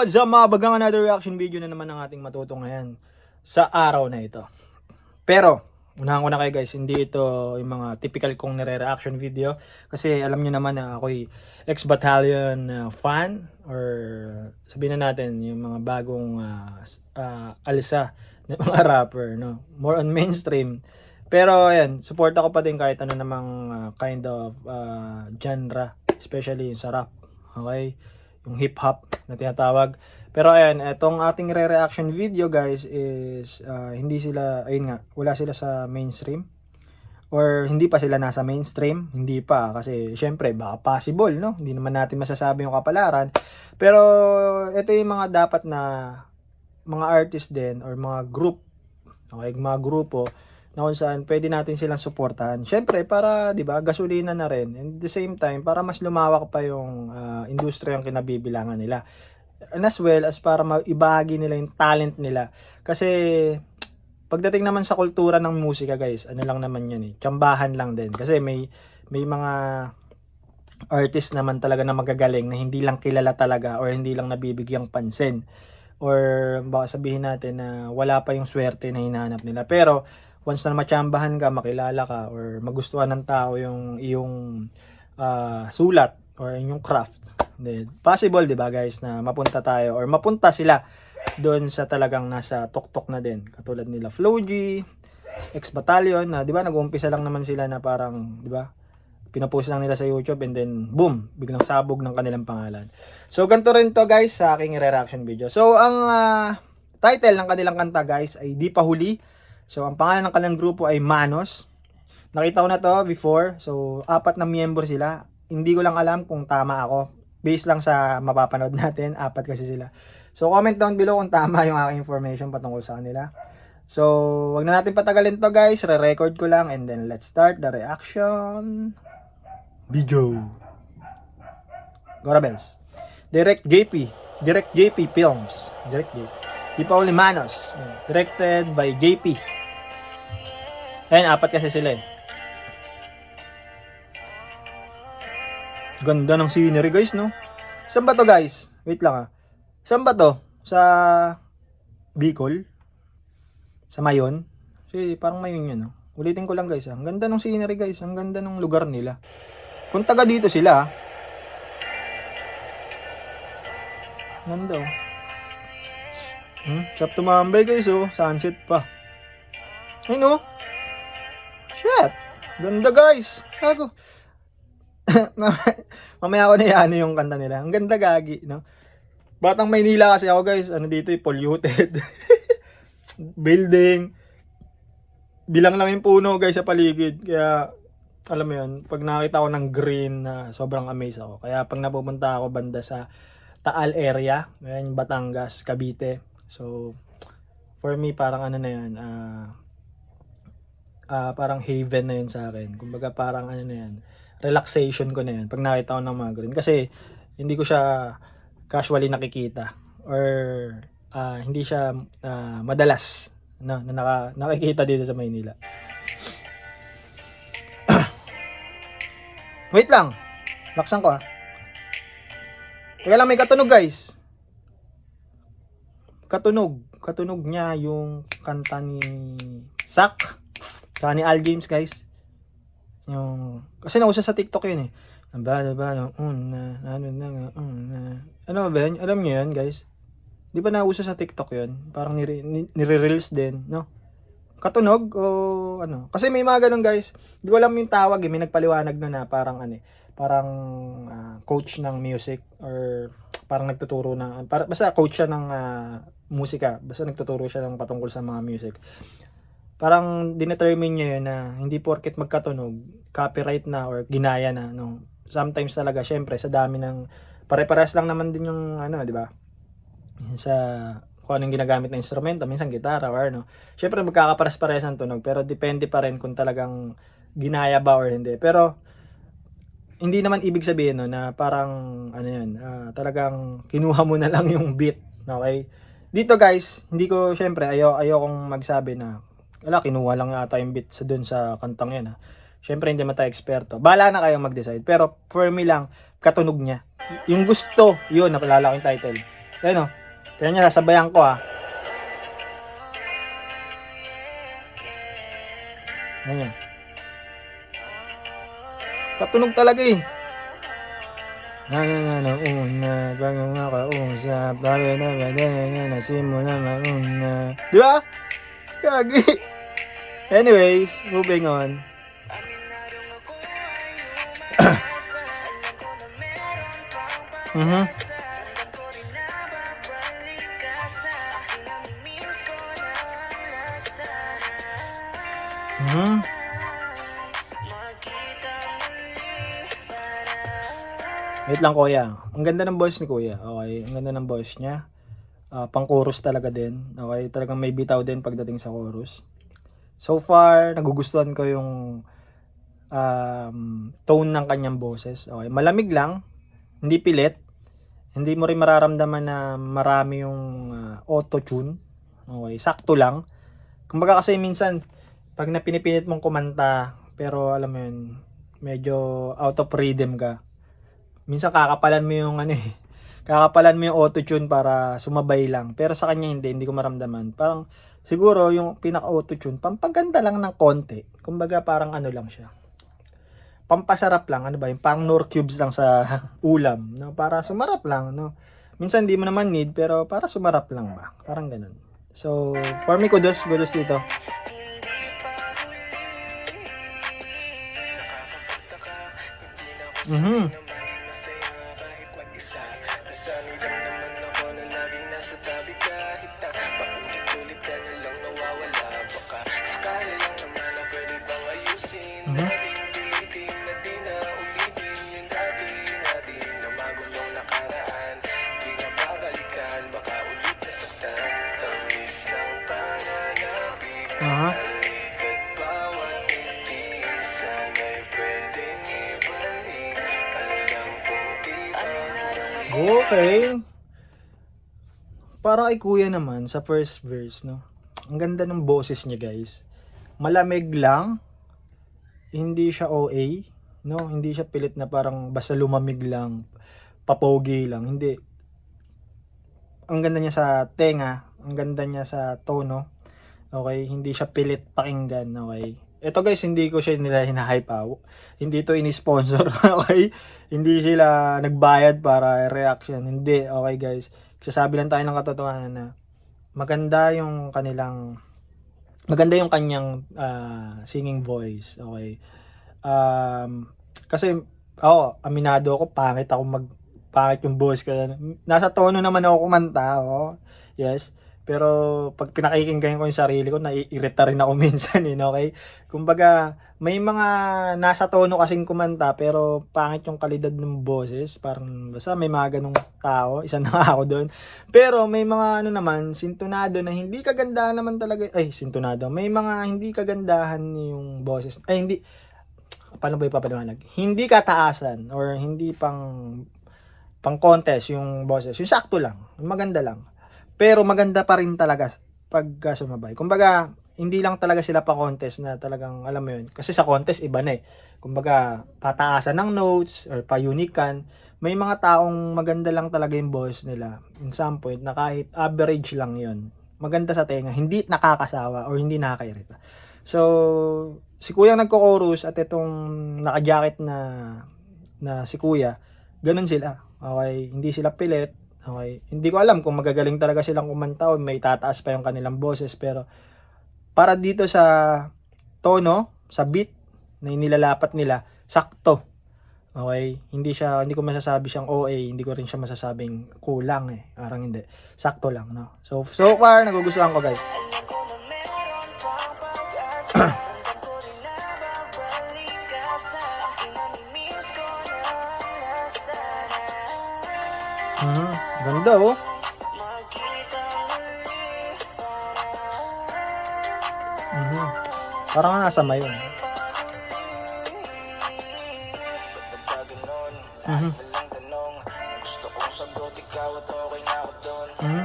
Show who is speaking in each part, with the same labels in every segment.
Speaker 1: what's up mga bagang another reaction video na naman ang ating matutunghayan sa araw na ito. Pero, unahan ko na kayo guys, hindi ito yung mga typical kong nire-reaction video. Kasi alam nyo naman na ako'y ex-battalion uh, fan or sabihin na natin yung mga bagong uh, uh, alisa ng mga rapper. No? More on mainstream. Pero ayan, support ako pa din kahit ano namang uh, kind of uh, genre. Especially yung sa rap. Okay? Yung hip-hop na tinatawag. Pero ayan, etong ating re-reaction video guys is uh, hindi sila, ayun nga, wala sila sa mainstream. Or hindi pa sila nasa mainstream. Hindi pa. Kasi syempre, baka possible, no? Hindi naman natin masasabi yung kapalaran. Pero ito yung mga dapat na mga artist din or mga group. Okay, mga grupo na kung saan pwede natin silang suportahan. Syempre, para, di ba, gasolina na rin. And the same time, para mas lumawak pa yung uh, industriya yung kinabibilangan nila. And as well as para maibahagi nila yung talent nila. Kasi, pagdating naman sa kultura ng musika, guys, ano lang naman yan eh. Tsambahan lang din. Kasi may, may mga artist naman talaga na magagaling na hindi lang kilala talaga or hindi lang nabibigyang pansin or baka sabihin natin na wala pa yung swerte na hinahanap nila. Pero once na matsambahan ka, makilala ka, or magustuhan ng tao yung iyong uh, sulat or yung craft, then possible, di ba guys, na mapunta tayo or mapunta sila doon sa talagang nasa tuktok na din. Katulad nila Flow G, ex-battalion, na di ba, nag-uumpisa lang naman sila na parang, di ba, pinapost lang nila sa YouTube and then boom, biglang sabog ng kanilang pangalan. So ganito rin to guys sa aking re-reaction video. So ang uh, title ng kanilang kanta guys ay Di Pa Huli So, ang pangalan ng kanilang grupo ay Manos. Nakita ko na to before. So, apat na miyembro sila. Hindi ko lang alam kung tama ako. Based lang sa mapapanood natin, apat kasi sila. So, comment down below kung tama yung aking information patungkol sa kanila. So, wag na natin patagalin to guys. Re-record ko lang and then let's start the reaction video. Gora Bells. Direct JP. Direct JP Films. Direct JP. Di Pauli Manos. Directed by JP. Ayan, apat kasi sila eh. Ganda ng scenery guys, no? Saan ba to guys? Wait lang ah. Saan ba to? Sa Bicol? Sa Mayon? Kasi parang Mayon yun, no? Ulitin ko lang guys ah. Ang ganda ng scenery guys. Ang ganda ng lugar nila. Kung taga dito sila ah. Ganda oh. Hmm? Sarap tumambay guys oh. Sunset pa. Ay no? Shit! Ganda guys! Ako. Mamaya ako na yan yung kanta nila. Ang ganda gagi, no? Batang Maynila kasi ako guys. Ano dito, eh, polluted. Building. Bilang lang yung puno guys sa paligid. Kaya, alam mo yun, pag nakita ko ng green na sobrang amazed ako. Kaya pag napupunta ako banda sa Taal area, ngayon Batangas, Cavite. So, for me, parang ano na yan, ah, ah, parang haven na yun sa akin. Kumbaga parang ano na yan, relaxation ko na yan pag nakita ko ng mga green. Kasi hindi ko siya casually nakikita or ah, hindi siya ah, madalas no, na naka, nakikita dito sa Maynila. Wait lang. Laksan ko ah. Kaya lang may katunog guys. Katunog. Katunog niya yung kanta ni Sak. Saka ni Al James guys. Yung, kasi nausa sa TikTok yun eh. Ba, ba, no, una, ano na nga, una. Ano ba yun? Alam niyo yun guys? Di ba nauso sa TikTok yun? Parang nire, ni- nire-reels din, no? Katunog o ano? Kasi may mga ganun guys. Di ko alam yung tawag eh. May nagpaliwanag na na parang ano eh. Parang ah, coach ng music or parang nagtuturo na para, basta coach siya ng ah, musika. Basta nagtuturo siya ng patungkol sa mga music. Parang dinetermine niya yun na hindi porket magkatunog, copyright na or ginaya na. No? Sometimes talaga, syempre, sa dami ng pare-pares lang naman din yung ano, di ba? Sa kung anong ginagamit na instrumento, minsan gitara or ano. Syempre magkakapares-pares ang tunog, pero depende pa rin kung talagang ginaya ba or hindi. Pero hindi naman ibig sabihin no, na parang ano yun, ah, talagang kinuha mo na lang yung beat, okay? Dito guys, hindi ko syempre ayo ayokong magsabi na wala kinuha lang ata yung beat sa dun sa kantang yan ha. Syempre hindi man tayo eksperto. Bala na kayong mag-decide. Pero for me lang, katunog niya. Yung gusto, yun, napalala ko yung title. Ayan o. Kaya niya, sasabayan ko ah. Ayan. Patunog talaga eh. Na na na na una bago makausap bago na ba na na na simula mauna Di ba? Gagi Anyways, moving on Mhm. Mhm. Wait lang kuya. Ang ganda ng voice ni kuya. Okay, ang ganda ng voice niya. Ah, pang chorus talaga din. Okay, talagang may bitaw din pagdating sa chorus. So far, nagugustuhan ko yung um, tone ng kanyang boses. Okay, malamig lang, hindi pilit. Hindi mo rin mararamdaman na marami yung ah, auto-tune. Okay, sakto lang. Kumbaga kasi minsan, pag napinipilit mong kumanta, pero alam mo yun, medyo out of rhythm ka. Minsan kakapalan mo yung ano eh, kakapalan mo yung auto-tune para sumabay lang. Pero sa kanya hindi, hindi ko maramdaman. Parang siguro yung pinaka-auto-tune, pampaganda lang ng konti. Kumbaga parang ano lang siya. Pampasarap lang, ano ba, yung parang nor cubes lang sa ulam, no? Para sumarap lang, no? Minsan hindi mo naman need, pero para sumarap lang ba? Parang ganun. So, for me, kudos, kudos dito. Mhm. Okay. Para kay kuya naman, sa first verse, no? Ang ganda ng boses niya, guys. Malamig lang. Hindi siya OA, no? Hindi siya pilit na parang basta lumamig lang, papogi lang. Hindi. Ang ganda niya sa tenga, ang ganda niya sa tono. Okay, hindi siya pilit pakinggan, okay? Ito guys, hindi ko siya nila hinahype out. Hindi to ini-sponsor, okay? Hindi sila nagbayad para reaction. Hindi, okay guys. Sasabi lang tayo ng katotohanan na maganda yung kanilang maganda yung kanyang ah, singing voice, okay? Um, kasi ako, aminado ako, pangit ako mag pangit yung voice ko. Nasa tono naman ako kumanta, oh. Yes. Pero pag pinakikinggan ko yung sarili ko, naiirita rin ako minsan, eh, okay? Kumbaga, may mga nasa tono kasing kumanta, pero pangit yung kalidad ng boses. Parang, basta may mga ganong tao, isa na ako doon. Pero may mga ano naman, sintonado na hindi kagandahan naman talaga, ay, sintonado. May mga hindi kagandahan yung boses, ay, hindi, paano ba ipapaliwanag? Hindi kataasan, or hindi pang, pang contest yung boses. Yung sakto lang, yung maganda lang. Pero maganda pa rin talaga pag uh, sumabay. Kumbaga, hindi lang talaga sila pa contest na talagang alam mo yun. Kasi sa contest iba na eh. Kumbaga, pataasan ng notes or pa-unikan. May mga taong maganda lang talaga yung boss nila in some point na kahit average lang yun. Maganda sa tenga, hindi nakakasawa or hindi nakakairita. So, si kuya nagko-chorus at itong naka-jacket na na si kuya, ganun sila. Okay, hindi sila pilit, Okay. Hindi ko alam kung magagaling talaga silang kumanta o may tataas pa yung kanilang boses pero para dito sa tono, sa beat na inilalapat nila, sakto. Okay? Hindi siya hindi ko masasabi siyang OA, hindi ko rin siya masasabing kulang eh. Parang hindi. Sakto lang, no. So so far nagugustuhan ko, guys. Ganda oh. Mhm. Parang nasa mayon. Mhm. Mhm.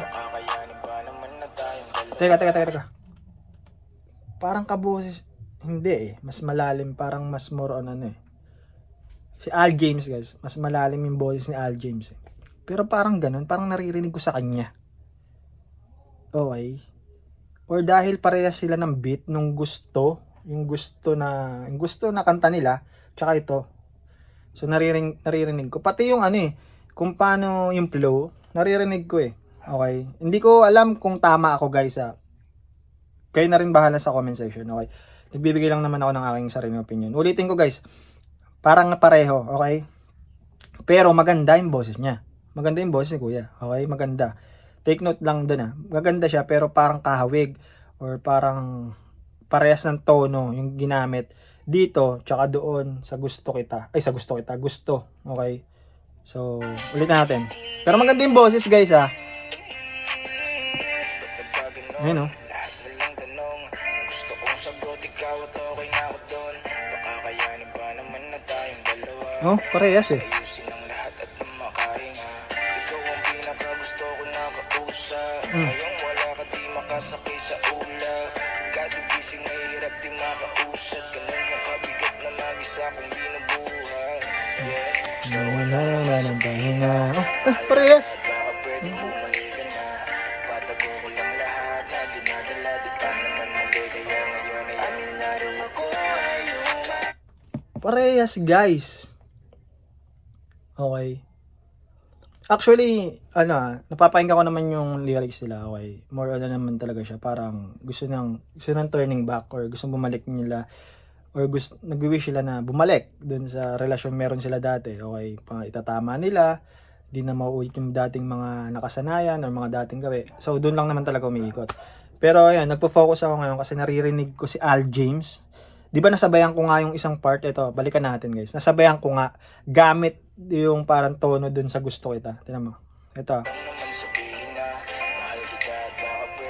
Speaker 1: Teka, teka, teka, teka. Parang kaboses, hindi eh. Mas malalim, parang mas more on ano eh. Si Al James guys, mas malalim yung boses ni Al James eh. Pero parang ganun, parang naririnig ko sa kanya. Okay. Or dahil parehas sila ng beat nung gusto, yung gusto na, yung gusto na kanta nila, tsaka ito. So naririnig, naririnig ko. Pati yung ano eh, kung paano yung flow, naririnig ko eh. Okay. Hindi ko alam kung tama ako guys ah. Kayo na rin bahala sa comment section. Okay. Nagbibigay lang naman ako ng aking sariling opinion. Ulitin ko guys, parang pareho. Okay. Pero maganda yung boses niya. Maganda yung boses ni kuya. Okay, maganda. Take note lang dun ah. Maganda siya pero parang kahawig or parang parehas ng tono yung ginamit dito tsaka doon sa gusto kita. Ay, sa gusto kita. Gusto. Okay. So, ulit natin. Pero maganda yung boses guys ah. Ayun oh.
Speaker 2: Lahat na lang ay amin na rin ako ayaw
Speaker 1: Parehas, guys. Okay. Actually, ano ah, napapakinggan ko naman yung lyrics nila, okay. More ano naman talaga siya, parang gusto nang gusto nang turning back or gusto bumalik nila or gusto nagwi-wish sila na bumalik dun sa relasyon meron sila dati, okay. Pang itatama nila, di na mauulit yung dating mga nakasanayan or mga dating gawi. So, doon lang naman talaga umiikot. Pero ayan, nagpo-focus ako ngayon kasi naririnig ko si Al James. Di ba nasabayan ko nga yung isang part ito, balikan natin guys. Nasabayan ko nga gamit yung parang tono dun sa gusto kita. Tingnan mo. Ito.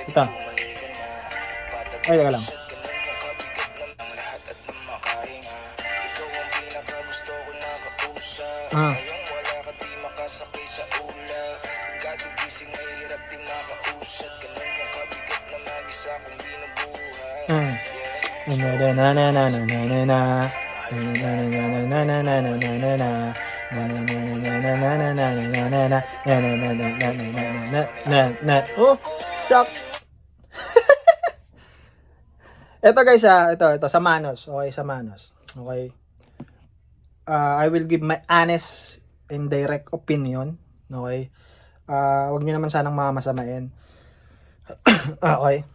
Speaker 1: Ito. Ay, lang. Mm. Na na na na na na na na na na. Na na na na na na na na na na. Oh, shock. Ito guys ah, ito ito sa Manos. Okay, sa Manos. Okay. Uh, I will give my honest and direct opinion. Okay. Ah, wag niyo naman sanang mamasamain. okay.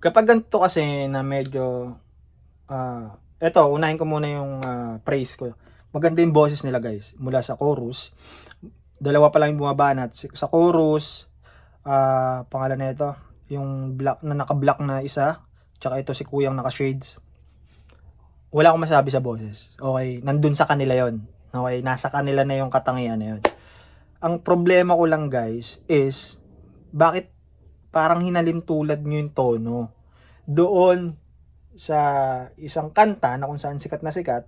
Speaker 1: Kapag ganito kasi na medyo ah eto, unahin ko muna yung ah, praise ko. Maganda yung boses nila guys mula sa chorus. Dalawa pa lang yung bumabanat. Sa chorus, ah pangalan na ito, yung black na naka-black na isa, tsaka ito si kuyang naka-shades. Wala akong masabi sa boses. Okay, nandun sa kanila yon. Okay, nasa kanila na yung katangian na yun. Ang problema ko lang guys is bakit parang hinalin tulad nyo yung tono doon sa isang kanta na kung saan sikat na sikat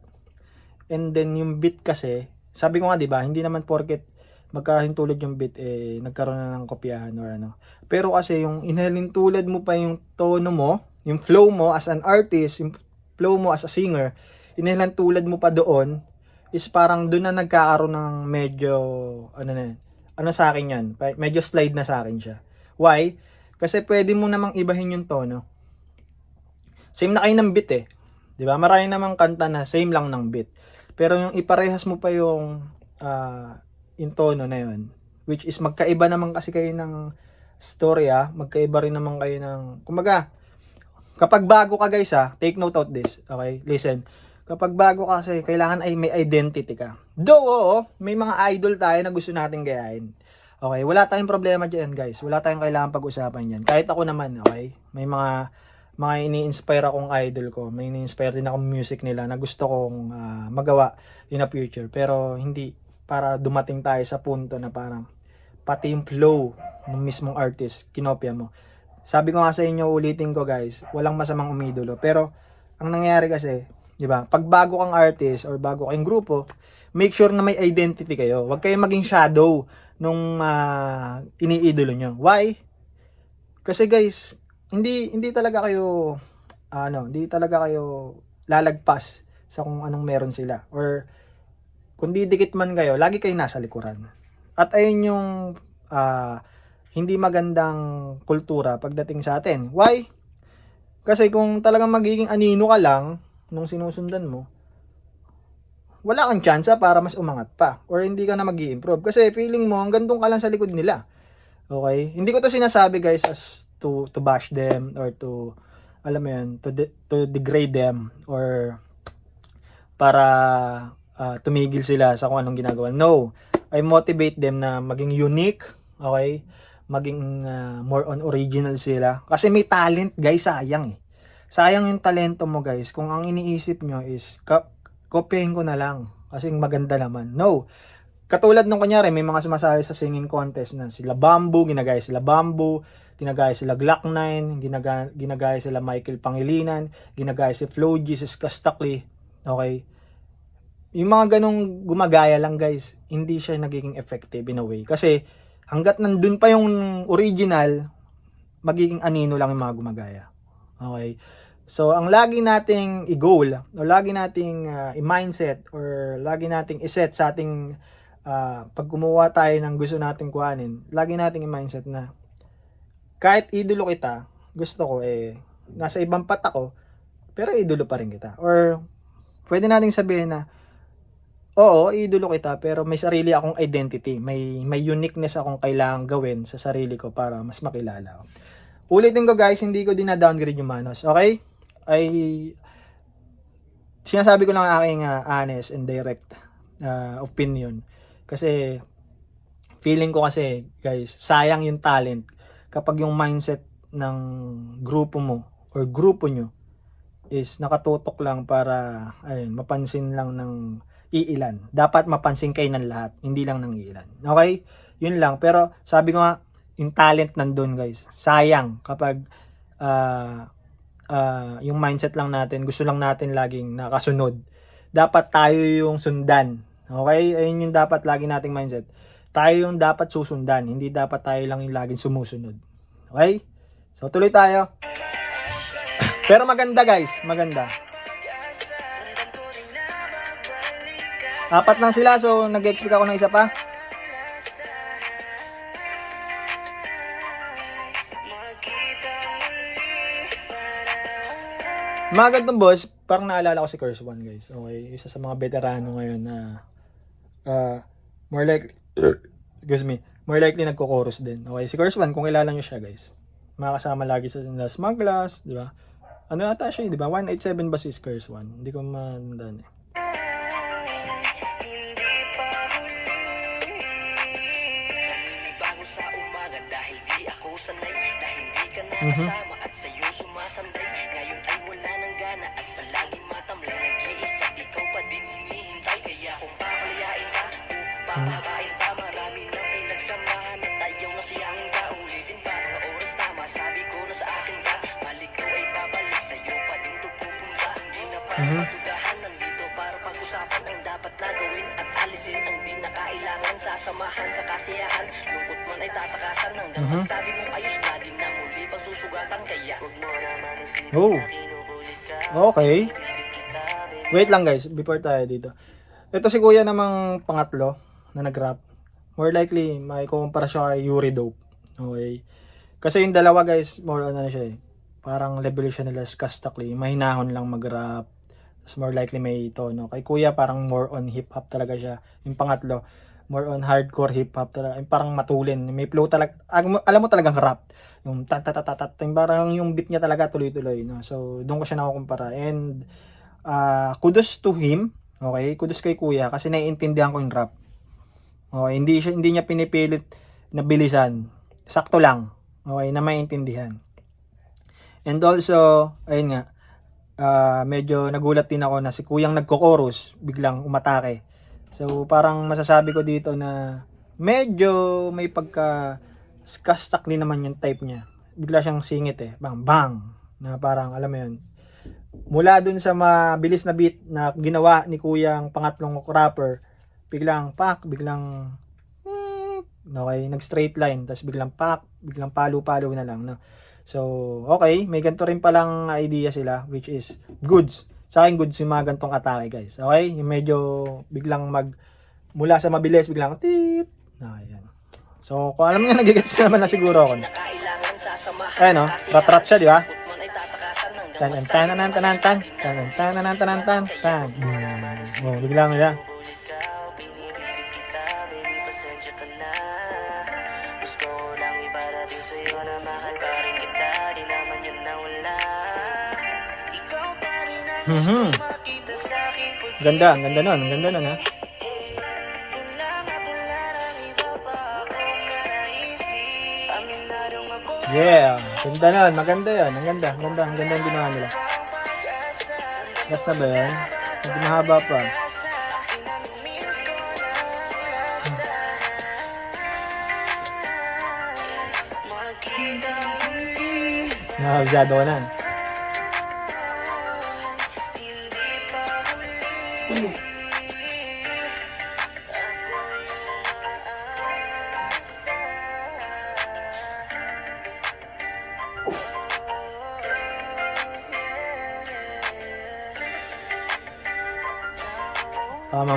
Speaker 1: and then yung beat kasi sabi ko nga 'di ba hindi naman porket magkahintulad yung beat eh nagkaroon na ng kopyahan or ano pero kasi yung inhalin tulad mo pa yung tono mo yung flow mo as an artist yung flow mo as a singer inhalin tulad mo pa doon is parang doon na nagkakaroon ng medyo ano na ano sa akin yan medyo slide na sa akin siya why kasi pwede mo namang ibahin yung tono same na kayo ng beat eh. ba? Marami namang kanta na same lang ng beat. Pero yung iparehas mo pa yung ah, yung tono na yun, which is magkaiba naman kasi kayo ng storya, magkaiba rin naman kayo ng kumbaga kapag bago ka guys ha, take note of this. Okay? Listen. Kapag bago ka kasi, kailangan ay may identity ka. Though, oo, may mga idol tayo na gusto nating gayahin. Okay, wala tayong problema dyan guys. Wala tayong kailangan pag-usapan yan. Kahit ako naman, okay? May mga mga ini-inspire akong idol ko. May ini-inspire din akong music nila na gusto kong ah, magawa in the future. Pero hindi para dumating tayo sa punto na parang pati yung flow ng mismong artist, kinopya mo. Sabi ko nga sa inyo, ulitin ko guys, walang masamang umidolo. Pero ang nangyayari kasi, di ba, pag bago kang artist or bago kayong grupo, make sure na may identity kayo. Huwag kayong maging shadow nung ah, iniidolo nyo. Why? Kasi guys, hindi hindi talaga kayo ano, hindi talaga kayo lalagpas sa kung anong meron sila or kung didikit man kayo, lagi kayo nasa likuran. At ayun yung ah, hindi magandang kultura pagdating sa atin. Why? Kasi kung talagang magiging anino ka lang nung sinusundan mo, wala kang tsansa para mas umangat pa or hindi ka na mag improve kasi feeling mo hanggang doon ka lang sa likod nila. Okay? Hindi ko to sinasabi guys as to to bash them or to alam mo yun, to, de- to degrade them or para ah, tumigil sila sa kung anong ginagawa. No, I motivate them na maging unique, okay? Maging ah, more on original sila. Kasi may talent, guys, sayang eh. Sayang yung talento mo, guys. Kung ang iniisip nyo is, kopyahin ko na lang. Kasi maganda naman. No. Katulad nung kunyari, may mga sumasali sa singing contest na sila Bamboo, ginagaya sila Bamboo, ginagaya sila Glock 9, ginagaya, ginagaya sila Michael Pangilinan, ginagaya si Flo Jesus Castakli. Okay? Yung mga ganong gumagaya lang guys, hindi siya nagiging effective in a way. Kasi hanggat nandun pa yung original, magiging anino lang yung mga gumagaya. Okay? So, ang lagi nating i-goal, o lagi nating ah, i-mindset, or lagi nating i-set sa ating ah, pag kumuha tayo ng gusto nating kuhanin, lagi nating i-mindset na kahit idolo kita, gusto ko eh, nasa ibang pat ako, pero idolo pa rin kita. Or, pwede nating sabihin na, oo, idolo kita, pero may sarili akong identity. May, may uniqueness akong kailangan gawin sa sarili ko para mas makilala ako. Ulitin ko guys, hindi ko dina-downgrade yung Manos. Okay? Ay, sinasabi ko lang ang aking ah, honest and direct ah, opinion. Kasi, feeling ko kasi, guys, sayang yung talent kapag yung mindset ng grupo mo or grupo nyo is nakatutok lang para ayun, mapansin lang ng iilan. Dapat mapansin kayo ng lahat, hindi lang ng iilan. Okay? Yun lang. Pero sabi ko nga, yung talent nandun guys. Sayang kapag ah, ah, yung mindset lang natin, gusto lang natin laging nakasunod. Dapat tayo yung sundan. Okay? Ayun yung dapat lagi nating mindset. Tayo yung dapat susundan. Hindi dapat tayo lang yung laging sumusunod. Okay? So tuloy tayo. Pero maganda guys, maganda. Apat lang sila, so nag-expect ako ng isa pa. Mga ganitong boss, parang naalala ko si Curse One guys. Okay, isa sa mga veterano ngayon na uh, more likely, excuse me, more likely nagko-chorus din. Okay, si Curse One, kung kilala nyo siya guys, makakasama lagi sa na Smugglers, di ba? Ano ata siya, di ba? 187 ba si Curse One? Hindi ko matandaan eh.
Speaker 2: Di dapat na gawin At alisin ang di na kailangan Sasamahan sa kasiyahan Lungkot man ay tatakasan Hanggang masabi mong ayos na Di na muli pang susugatan Kaya huwag mo naman isipin
Speaker 1: Oh.
Speaker 2: na
Speaker 1: Okay. Wait lang guys, before tayo dito. Ito si kuya namang pangatlo na nag-rap. More likely, may kukumpara siya kay Yuri Dope. Okay. Kasi yung dalawa guys, more ano siya eh. Parang level siya nila Skastakli. Mahinahon lang mag-rap. Tapos more likely may tono. Kay kuya parang more on hip-hop talaga siya. Yung pangatlo, more on hardcore hip-hop talaga. Yung parang matulin. May flow talaga. Alam mo, talagang rap. Yung tatatatatat. Yung parang yung beat niya talaga tuloy-tuloy. No? So, doon ko siya nakukumpara. And, ah kudos to him. Okay, kudos kay kuya kasi naiintindihan ko yung rap. Okay, hindi siya hindi niya pinipilit na bilisan. Sakto lang. Okay, na maintindihan. And also, ayun nga, ah, medyo nagulat din ako na si kuyang nagko-chorus, biglang umatake. So, parang masasabi ko dito na medyo may pagka kastak din naman yung type niya. Bigla siyang singit eh. Bang, bang. Na parang, alam mo yun, mula dun sa mabilis na beat na ginawa ni kuyang pangatlong rapper, biglang pak, biglang mm, okay, nag straight line, tapos biglang pak, biglang palo-palo na lang, no? So, okay, may ganito rin palang idea sila, which is goods. Sa akin, goods yung mga gantong atake, guys. Okay? Yung medyo biglang mag mula sa mabilis, biglang tit. Ah, yan. So, kung alam niyo, nagigets naman na siguro ako. Ayan, oh. Rat-rat siya, di ba? Tan tan tan tan tan tan tan tan tan tan tan tan. Oh, biglang yan.
Speaker 2: Mm-hmm.
Speaker 1: Ganda, ganda nun, ganda nun ha. Yeah, ganda nun, maganda yan, ang ganda, ang ganda, ang ganda ang ginawa nila. Gas na ba yan? Medyo mahaba pa. Nakabsado ko na. Tamang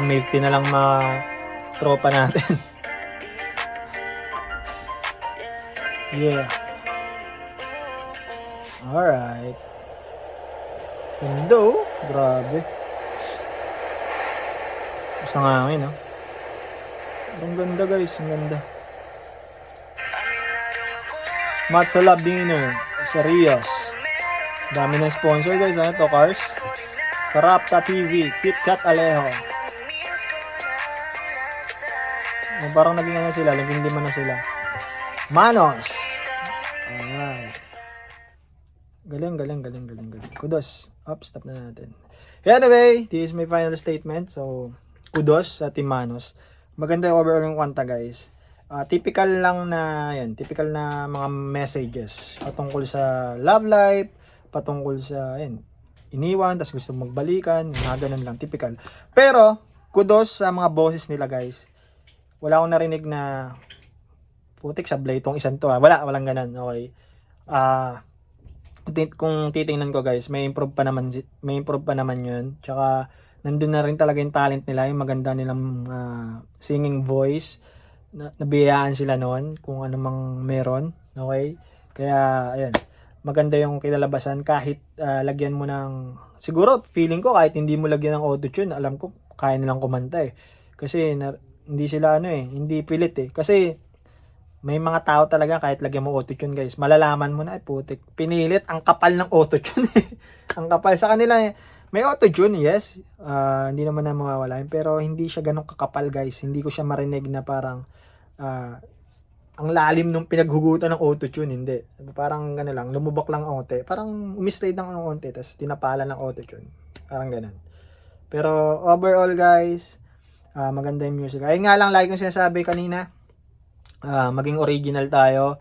Speaker 1: milk tea na lang mga tropa natin. yeah. Alright. Oh. Grabe. Basta nga ngayon oh. Ang ganda guys, ang ganda. Matza Lab Dinner sa Rios. Dami ng sponsor guys, ano to cars? Karapta TV, KitKat Alejo. Oh, parang naging ano sila, naging lima na sila. Manos. Alright. Galing, galing, galing, galing, galing. Kudos. Up, stop na natin. Anyway, this is my final statement. So, kudos sa Team Manos. Maganda yung overall yung kwanta, guys. Ah, typical lang na, yan, typical na mga messages patungkol sa love life, patungkol sa, yan, iniwan, tapos gusto magbalikan, mga ganun lang, typical. Pero, kudos sa mga boses nila, guys. Wala akong narinig na, putik, sablay itong isang to, ha. Wala, walang ganun, okay. Ah, tit- kung titingnan ko guys, may improve pa naman may improve pa naman 'yun. Tsaka nandun na rin talaga yung talent nila, yung maganda nilang ah, singing voice. Na, nabiyayaan sila noon kung ano mang meron, okay? Kaya ayan, maganda yung kinalabasan kahit ah, lagyan mo ng siguro feeling ko kahit hindi mo lagyan ng auto-tune, alam ko kaya nilang kumanta eh. Kasi na, hindi sila ano eh, hindi pilit eh. Kasi may mga tao talaga kahit lagyan mo autotune guys, malalaman mo na ay putik. Pinilit ang kapal ng autotune. eh. ang kapal sa kanila eh. May autotune, yes. Ah, hindi naman na mawawala pero hindi siya ganun kakapal guys. Hindi ko siya marinig na parang ah, ang lalim nung pinaghugutan ng autotune, hindi. Parang gano'n lang, lumubak lang ang onte. Parang umislide ng onte, tapos tinapalan ng autotune. Parang ganun. Pero overall guys, ah, maganda yung music. Ayun nga lang, like kong sinasabi kanina, ah, maging original tayo.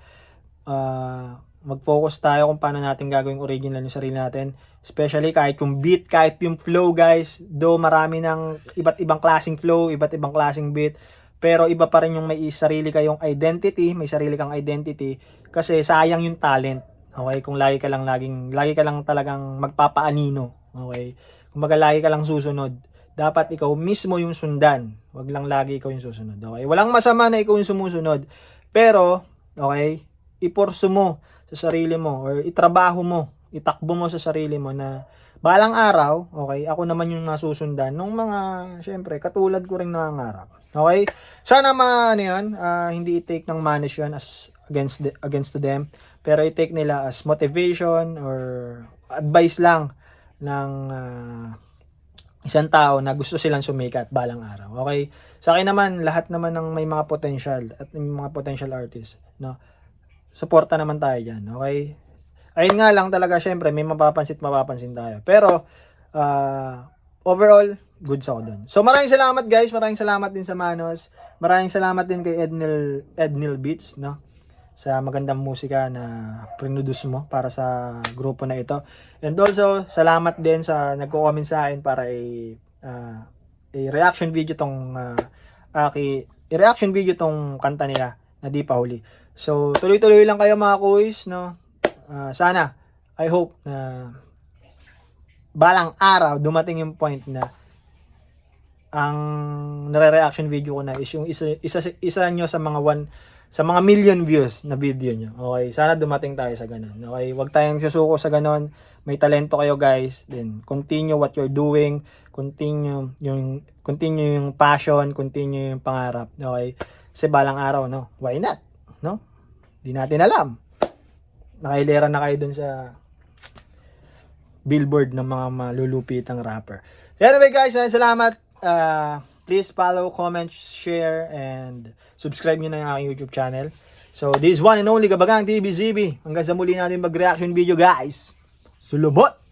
Speaker 1: Ah, mag-focus tayo kung paano natin gagawing original yung sarili natin. Especially kahit yung beat, kahit yung flow guys. Though marami ng iba't ibang klaseng flow, iba't ibang klaseng beat. Pero iba pa rin yung may sarili kayong identity, may sarili kang identity. Kasi sayang yung talent. Okay? Kung lagi ka lang laging, lagi ka lang talagang magpapaanino. Okay? Kung lagi ka lang susunod dapat ikaw mismo yung sundan. Wag lang lagi ikaw yung susunod. Okay? Walang masama na ikaw yung sumusunod. Pero, okay, iporso mo sa sarili mo or itrabaho mo, itakbo mo sa sarili mo na balang araw, okay, ako naman yung nasusundan ng mga, syempre, katulad ko rin nangangarap. Okay? Sana ma, ano yun, ah, hindi i-take ng manis yun as against, the, against to them, pero i-take nila as motivation or advice lang ng ah, isang tao na gusto silang sumikat balang araw. Okay? Sa akin naman, lahat naman ng may mga potential at may mga potential artists, no? Suporta naman tayo diyan, okay? Ayun nga lang talaga, syempre, may mapapansin mapapansin tayo. Pero, ah, overall, good ako dun. So, maraming salamat guys. Maraming salamat din sa Manos. Maraming salamat din kay Ednil, Ednil Beats, no? Sa magandang musika na produce mo para sa grupo na ito. And also, salamat din sa nagko-comment sa akin para i ah, i-reaction video tong uh, aki, i-reaction video tong kanta nila na di pa huli. So, tuloy-tuloy lang kayo mga kuys, no? Ah, sana, I hope na balang araw dumating yung point na ang nare-reaction video ko na is yung isa, isa, isa nyo sa mga one, sa mga million views na video nyo. Okay, sana dumating tayo sa ganun. Okay, wag tayong susuko sa ganun. May talento kayo guys. Then, continue what you're doing. Continue yung, continue yung passion. Continue yung pangarap. Okay, kasi balang araw, no? Why not? No? Di natin alam. Nakailera na kayo dun sa billboard ng mga malulupitang rapper. Anyway guys, maraming salamat. Uh, please follow, comment, share, and subscribe nyo na yung aking YouTube channel. So, this is one and only Gabagang TV ZB. Hanggang sa muli natin mag-reaction video guys. Sulubot!